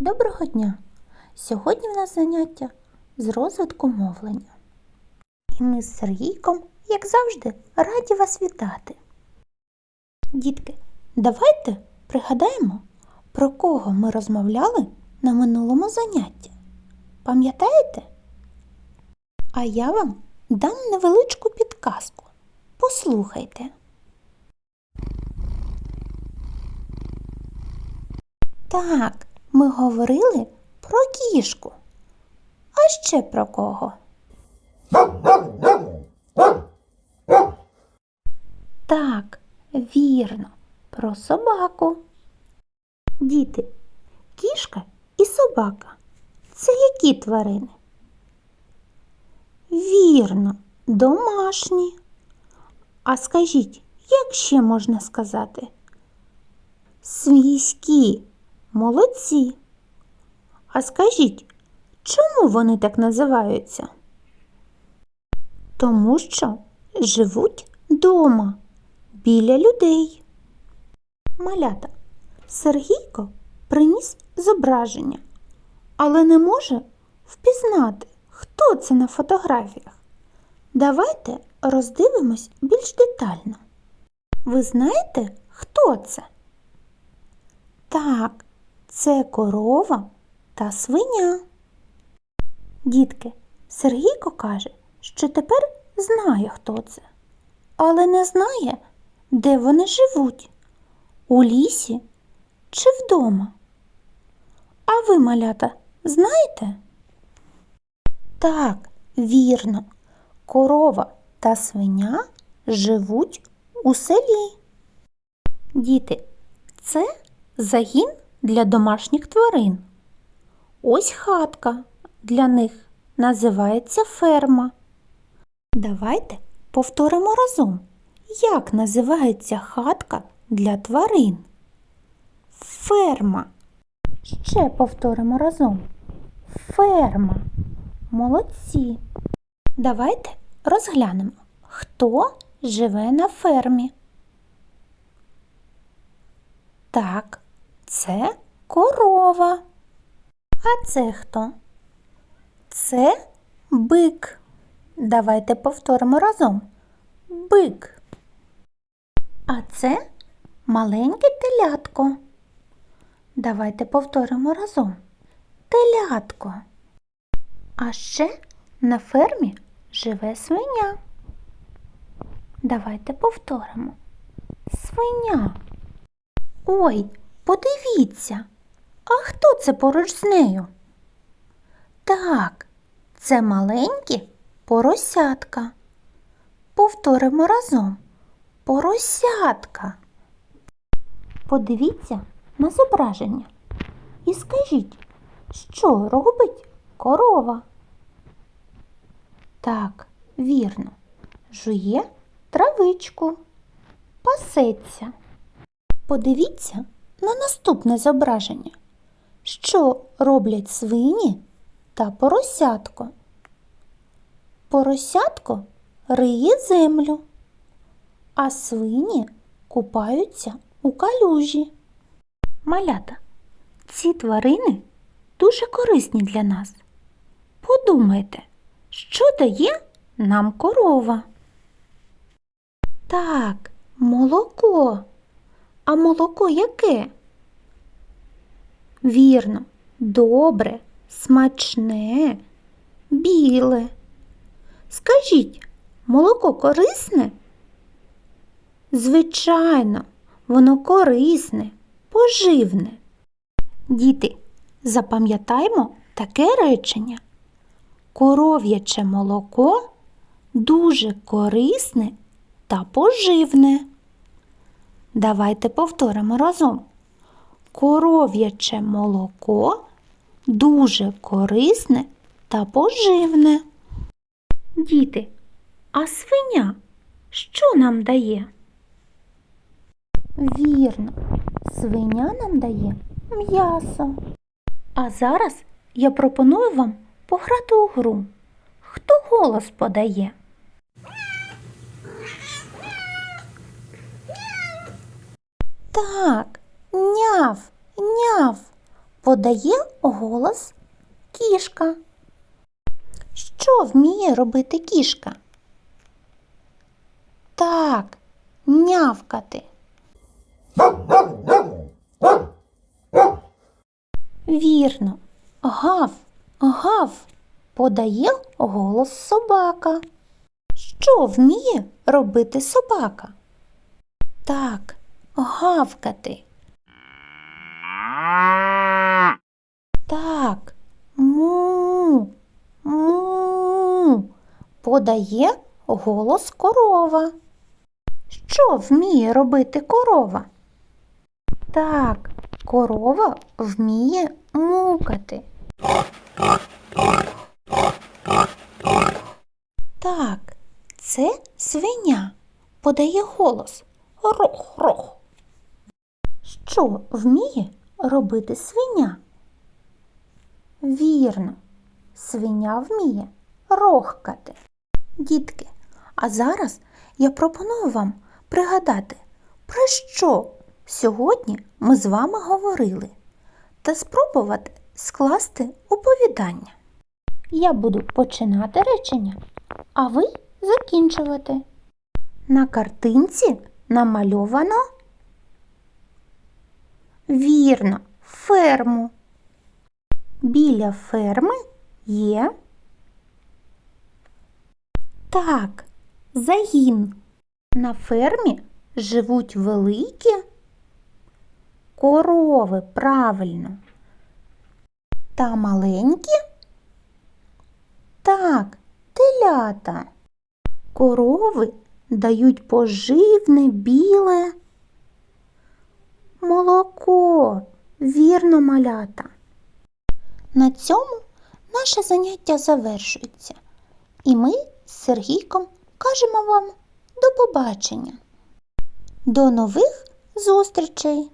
Доброго дня! Сьогодні в нас заняття з розвитку мовлення. І ми з Сергійком, як завжди, раді вас вітати. Дітки, давайте пригадаємо, про кого ми розмовляли на минулому занятті. Пам'ятаєте? А я вам дам невеличку підказку. Послухайте. Так, ми говорили про кішку. А ще про кого? Так, вірно, про собаку. Діти, кішка і собака це які тварини? Вірно, домашні. А скажіть, як ще можна сказати? Свійські, молодці. А скажіть, чому вони так називаються? Тому що живуть дома, біля людей. Малята, Сергійко приніс зображення, але не може впізнати, хто це на фотографіях. Давайте роздивимось більш детально. Ви знаєте, хто це? Так, це корова та свиня. Дітки, Сергійко каже, що тепер знає, хто це, але не знає, де вони живуть у лісі чи вдома. А ви, малята, знаєте? Так, вірно, корова та свиня живуть у селі. Діти, це загін для домашніх тварин. Ось хатка для них називається ферма. Давайте повторимо разом, як називається хатка для тварин. Ферма. Ще повторимо разом. Ферма. Молодці. Давайте розглянемо, хто живе на фермі. Так, це корова. А це хто? Це бик. Давайте повторимо разом. Бик. А це маленьке телятко. Давайте повторимо разом. Телятко. А ще на фермі живе свиня. Давайте повторимо. Свиня. Ой, подивіться, а хто це поруч з нею? Так, це маленькі поросятка. Повторимо разом. Поросятка. Подивіться на зображення і скажіть, що робить корова? Так, вірно, жує травичку, пасеться. Подивіться на наступне зображення. Що роблять свині та поросятко? Поросятко риє землю, а свині купаються у калюжі. Малята, ці тварини дуже корисні для нас. Подумайте, що дає нам корова? Так, молоко. А молоко яке? Вірно, добре, смачне, біле. Скажіть, молоко корисне? Звичайно, воно корисне, поживне. Діти, запам'ятаймо таке речення. Коров'яче молоко дуже корисне та поживне. Давайте повторимо разом. Коров'яче молоко дуже корисне та поживне. Діти, а свиня що нам дає? Вірно, свиня нам дає м'ясо. А зараз я пропоную вам пограти у гру. Хто голос подає? Так, няв, няв. подає голос кішка. Що вміє робити кішка? Так, нявкати. Вірно, гав, гав, подає голос собака. Що вміє робити собака? Так, гавкати. Так, му, му, подає голос корова. Що вміє робити корова? Так, корова вміє мукати. Так, це свиня подає голос рох-рох. Що вміє робити свиня? Вірно, свиня вміє рохкати. Дітки, а зараз я пропоную вам пригадати, про що сьогодні ми з вами говорили, та спробувати скласти оповідання. Я буду починати речення, а ви закінчувати. На картинці намальовано вірно ферму. Біля ферми є так, загін. На фермі живуть великі корови, правильно. Та маленькі? Так, телята. Корови дають поживне біле молоко, вірно малята. На цьому наше заняття завершується. І ми з Сергійком кажемо вам до побачення. До нових зустрічей!